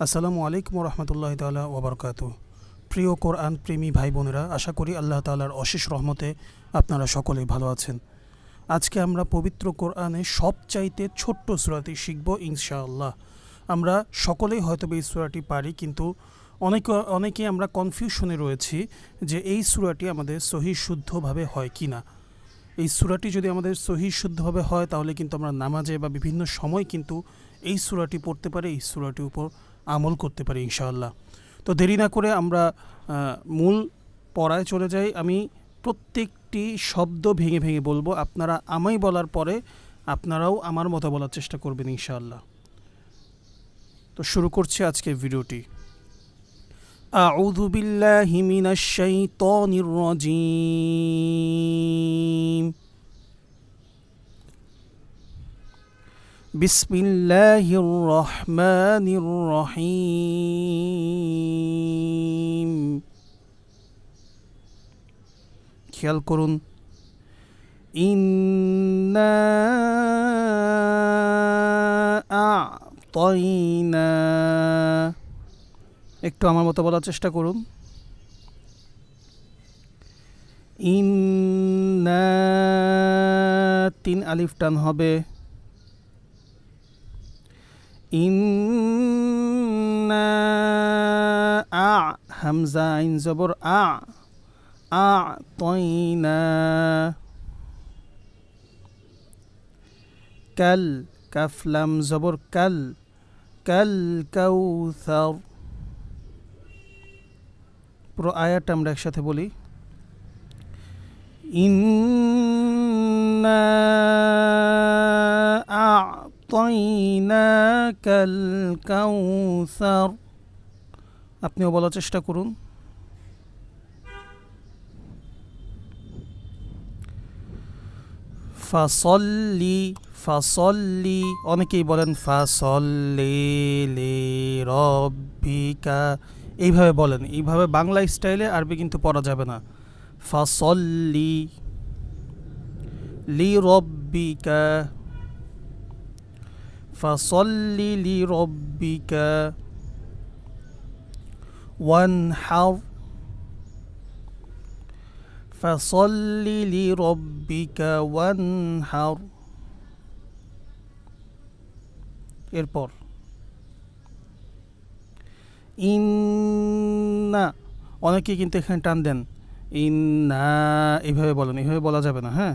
আসসালামু আলাইকুম রহমতুল্লাহ তালা ওবরকাত প্রিয় কোরআন প্রেমী ভাই বোনেরা, আশা করি আল্লাহ তালার অশেষ রহমতে আপনারা সকলেই ভালো আছেন। আজকে আমরা পবিত্র কোরআনে সবচাইতে ছোট্ট সুরাটি শিখব ইনশাআল্লাহ। আমরা সকলেই হয়তো এই সুরাটি পারি, কিন্তু অনেক, অনেকে আমরা কনফিউশনে রয়েছি যে এই সুরাটি আমাদের সহি শুদ্ধভাবে হয় কি না এই সুরাটি যদি আমাদের সহি শুদ্ধভাবে হয়, তাহলে কিন্তু আমরা নামাজে বা বিভিন্ন সময় কিন্তু এই সুরাটি পড়তে পারি, এই সুরাটির উপর আমল করতে পারি ইনশাআল্লাহ তো দেরি না করে আমরা আহ, মূল পড়ায় চলে যাই আমি প্রত্যেকটি শব্দ ভেঙে ভেঙে বলবো আপনারা আমাই বলার পরে আপনারাও আমার মতো বলার চেষ্টা করবেন ইনশাআল্লাহ তো শুরু করছি আজকের ভিডিওটি أعوذ بالله من الشيطان الرجيم بسم الله الرحمن الرحيم খেয়াল করুন ইন্না আ'তাইনা একটু আমার মতো বলার চেষ্টা করুন ইন্না তিন আলিফ টান হবে ইন্না আ, হামজা, আইন, জবর, আ আ, তয়না, কাল কাফলাম জবর, কাল কাল, কাউসার। পুরো আয়াতটা আমরা একসাথে বলি। ইন্না আ'তাইনাকাল আপনিও বলার চেষ্টা করুন। ফাসল্লি ফাসল্লি, অনেকেই বলেন ফাসল্লি লি রব্বিকা। এইভাবে বলেন। এইভাবে বাংলা স্টাইলে আরবি কিন্তু পড়া যাবে না। ফাসল্লি লি রব্বিকা। রব্বিকা ওয়ানহার ফাসল্লি লি রব্বিকা ওয়ানহার এরপর, ইন্না অনেকে কিন্তু এখানে টান দেন। ইন্না এইভাবে বলেন। এইভাবে বলা যাবে না হ্যাঁ?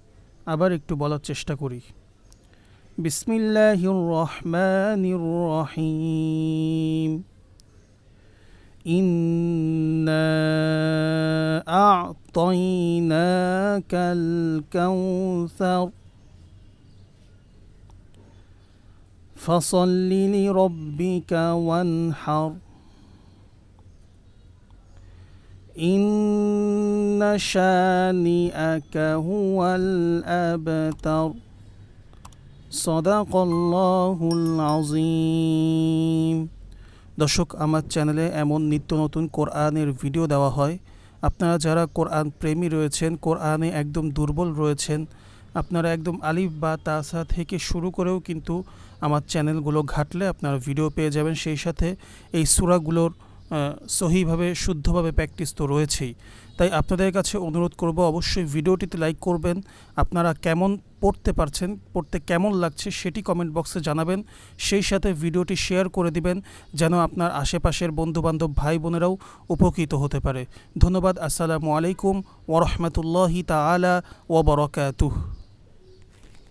আবার একটু বলার চেষ্টা করি বিসমিল্লাহির রহমানির রহিম إنا أعطيناك الكوثر فصل لربك وانحر إن شانئك هو الأبتر صدق الله العظيم দর্শক আমার চ্যানেলে এমন নিত্য নতুন কোরআনের ভিডিও দেওয়া হয় আপনারা যারা কোরআন প্রেমী রয়েছেন কোরআনে একদম দুর্বল রয়েছেন আপনারা একদম আলিফ বা তাসা থেকে শুরু করেও কিন্তু আমার চ্যানেলগুলো ঘাটলে আপনারা ভিডিও পেয়ে যাবেন সেই সাথে এই সুরাগুলোর আহ, সহিভাবে, শুদ্ধভাবে প্র্যাকটিস তো রয়েছেই। তাই আপনাদের কাছে অনুরোধ করব অবশ্যই ভিডিওটিতে লাইক করবেন। আপনারা কেমন পড়তে পারছেন, পড়তে কেমন লাগছে সেটি কমেন্ট বক্সে জানাবেন। সেই সাথে ভিডিওটি শেয়ার করে দিবেন, যেন আপনার আশেপাশের বন্ধুবান্ধব ভাই বোনেরাও উপকৃত হতে পারে। ধন্যবাদ, আসসালামু আলাইকুম ওরহমতুল্লাহি তালা ওবরকাতুহ